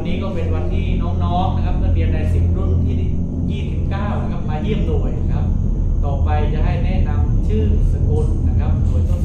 วันนี้ก็เป็นวันที่น้องๆนะครับนักเรียนในสิบรุ่นที่ 29 นะครับมาเยี่ยมหน่วยนะครับ ต่อไปจะให้แนะนำชื่อสกุลนะครับหน่วยต้น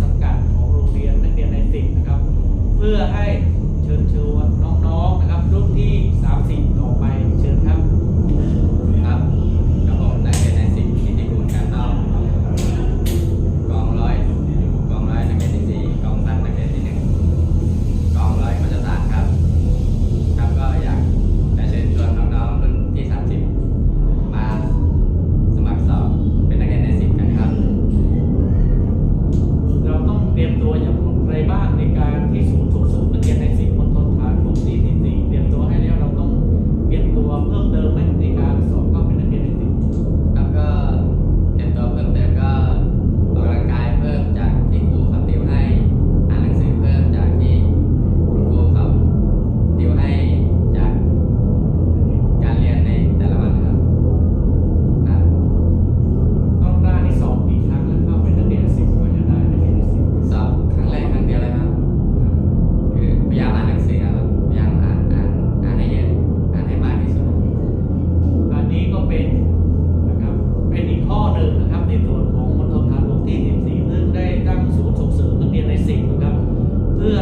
เพื่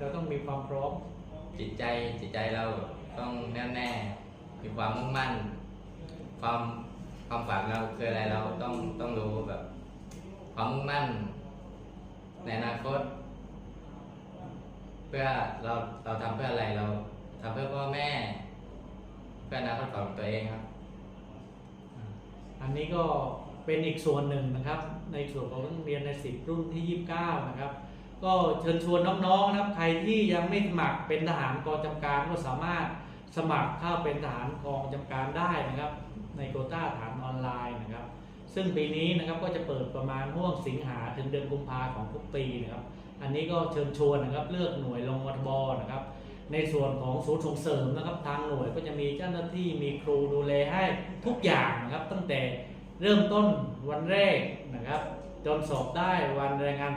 เราต้องมีความพร้อม จิตใจจิตใจเราต้องแน่วแน่ มีความมุ่งมั่น ความความฝันเราคืออะไรเราต้องต้องรู้แบบ ความมุ่งมั่น ในอนาคต เพื่อเราเราทำเพื่ออะไรเราทำเพื่อพ่อแม่ เพื่ออนาคตของตัวเองครับ อันนี้ก็เป็นอีกส่วนหนึ่งนะครับ ในส่วนของนักเรียนในสิบรุ่นที่ 29 นะครับ ก็เชิญชวนน้องๆนะครับ ใครที่ยังไม่สมัครเป็นทหารกองจำการก็สามารถสมัครเข้าเป็นทหารกองจำการได้นะครับ ในโควต้าฐานออนไลน์นะครับ ซึ่งปีนี้นะครับก็จะเปิดประมาณห่วงสิงหาถึงเดือนกุมภาของทุกปีนะครับ อันนี้ก็เชิญชวนนะครับเลือกหน่วยลงวัทบนะครับ ในส่วนของศูนย์ส่งเสริมนะครับ ทางหน่วยก็จะมีเจ้าหน้าที่มีครูดูแลให้ทุกอย่างนะครับ ตั้งแต่เริ่มต้นวันแรกนะครับ จนสอบได้วันแรงงาน